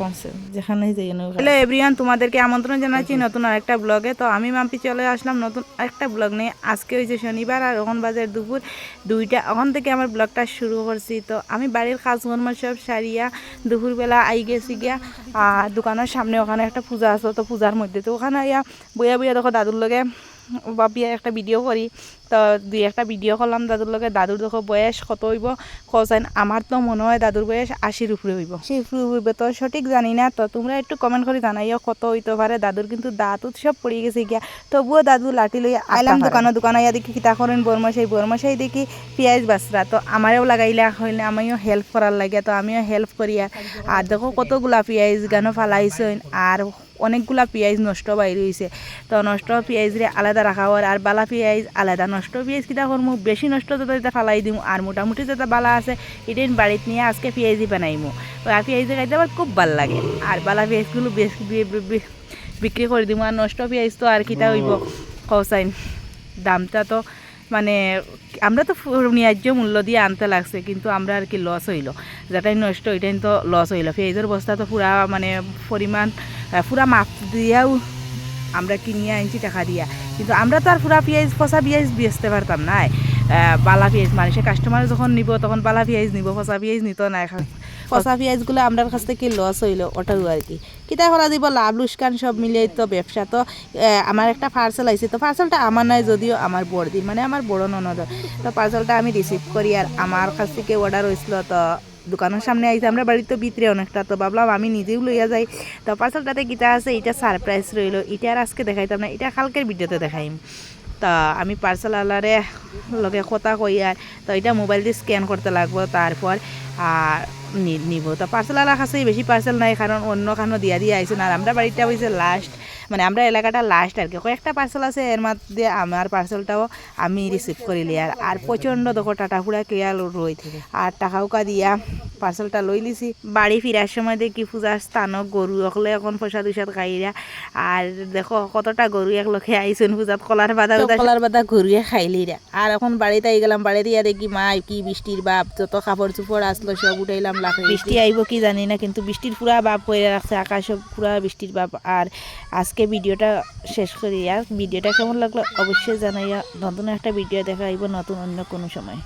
পৌঁছে যেখানেই যাই হ্যালো এভরিওয়ান তোমাদেরকে আমন্ত্রণ জানাচ্ছি নতুন আরেকটা ব্লগে। তো আমি মাম্পি চলে আসলাম নতুন আরেকটা ব্লগ নিয়ে। আজকে হয়েছে শনিবার আর ওখান বাজার দুপুর দুইটা। ওখান থেকে আমার ব্লগটা শুরু করছি। তো আমি বাড়ির কাজকর্ম সব সারিয়া দুপুরবেলা আই গেছি গিয়া। আর দোকানের সামনে ওখানে একটা পূজা আছে তো পূজার মধ্যে তো ওখানে ইয়া বইয়া বইয়া দেখো দাদুর লগে। বাপিয়া একটা ভিডিও করি তো দুই একটা ভিডিও করলাম দাদুর লগে। দাদুর দেখো বয়স কত হইব? কসাইন আমার তো মনে হয় দাদুর বয়স আশির উপরে হইব। সেই উপরে হইব তো সঠিক জানি না তো তোমরা একটু কমেন্ট করে জানাইও কত হইতে পারে দাদুর কিন্তু দাঁত সব পড়ে গেছে গিয়া। তবুও দাদু লাঠি লইয়া আইলাম দোকানে দোকানে ইয়া দেখি কিতা করেন বরমাসাই বরমাসাই দেখি পেঁয়াজ বাসরা তো আমারও লাগাইলা হইলে আমিও হেল্প করার লাগে তো আমিও হেল্প করিয়া আর দেখো কতগুলা পেঁয়াজ গানো ফালাইছেন আর অনেকগুলা পেঁয়াজ নষ্ট বাইর হয়েছে তো নষ্ট পেঁয়াজরে আলাদা রাখা হয় আর বালা পেঁয়াজ আলাদা। নষ্ট পেঁয়াজ কিতা করমু? বেশি নষ্ট যাতে এটা ফালাই দিমু আর মোটামুটি যেটা বালা আছে এটাই বাড়িত নিয়ে আজকে পেঁয়াজি বানাইমু। আর পেঁয়াজি খাইতে আমার খুব ভালো লাগে। আর বালা পেঁয়াজগুলো বিক্রি করে দিমু। আর নষ্ট পেঁয়াজ তো আর কিতা হইব? কৌসাইন দামটা তো মানে আমরা তো ন্যায্য মূল্য দিয়ে আনতে লাগছে, কিন্তু আমরা আর কি লস হইল। যেটাই নষ্ট, ওইটাই তো লস হইল। পেঁয়াজের বস্তা তো পুরা মানে পরিমাণ পুরা মাপ দিয়াও আমরা কিনিয়ে আনছি টাকা দিয়া। কিন্তু আমরা তো আর পুরা পেঁয়াজ, পচা পেঁয়াজ বেচতে পারতাম না বালা পেঁয়াজ মানুষের কাস্টমার যখন নিব, তখন বালা পেঁয়াজ নিব, পচা পেঁয়াজ নিত না। পচা পেঁয়াজগুলো আমরার কাছ থেকে লস হইল, ওটাও আর কি। কিতা করা দিব, লাভ লুসকান সব মিলিয়ে তো ব্যবসা তো আমার একটা পার্সেল আইছে, তো পার্সেলটা আমার নাই যদিও আমার বড়দিন মানে আমার বড় ননদ। তো পার্সেলটা আমি রিসিভ করি আর আমার কাছ থেকে অর্ডার হয়েছিল তো দোকানের সামনে আইছে, আমরা বাড়ির তো ভিতরে অনেকটা, তো ভাবলাম আমি নিজেও লইয়া যাই। তো পার্সেলটাতে গীতা আছে, এটা সারপ্রাইজ রইল, এটা আর আজকে দেখাইতাম না, এটা কালকের ভিডিওতে দেখাইম। তা আমি পার্সেল আলারে লগে কথা কই আর, তো এটা মোবাইল দিয়ে স্ক্যান করতে লাগবো, তারপর, আর নিব। তো পার্সেল আলার কাছেই বেশি পার্সেল নাই কারণ অন্য খানো দিয়া দিয়ে আইসেন আর আমরা বাড়িটা হয়েছে লাস্ট মানে আমরা এলাকাটা লাস্ট আর কি কয়েকটা পার্সেল আছে এর মধ্যে আমার পার্সেলটাও আমি রিসিভ করিলি আর আর প্রচণ্ড দেখো টাটা ফুড়া কেয়াল রই আর টাকা উকা দিয়া। পার্সেলটা লই লিছি। বাড়ি ফিরার সময় দেখি পূজার স্থানক গরু অকলে এখন পয়সা দুইশাত খাইরা আর দেখো কতটা গরু এক লক্ষে আইসেন পূজাত কলার বাদা কলার বাদা গরুয়ে খাইলি রে আর এখন বাড়িতে আই গেলাম বাড়িতে ইয়া দেখি মা কি বৃষ্টির বাপ যত কাপড় চুপড় আসলো সব উঠাইলাম লাখ বৃষ্টি আইব কি জানি না কিন্তু বৃষ্টির পুরা বাপ করে রাখছে আকাশও পুরা বৃষ্টির বাপ। আর আজকে ভিডিওটা শেষ করি আর ভিডিওটা কেমন লাগল অবশ্যই জানাইয়া। নতুন একটা ভিডিও দেখা আইব নতুন অন্য কোনো সময়।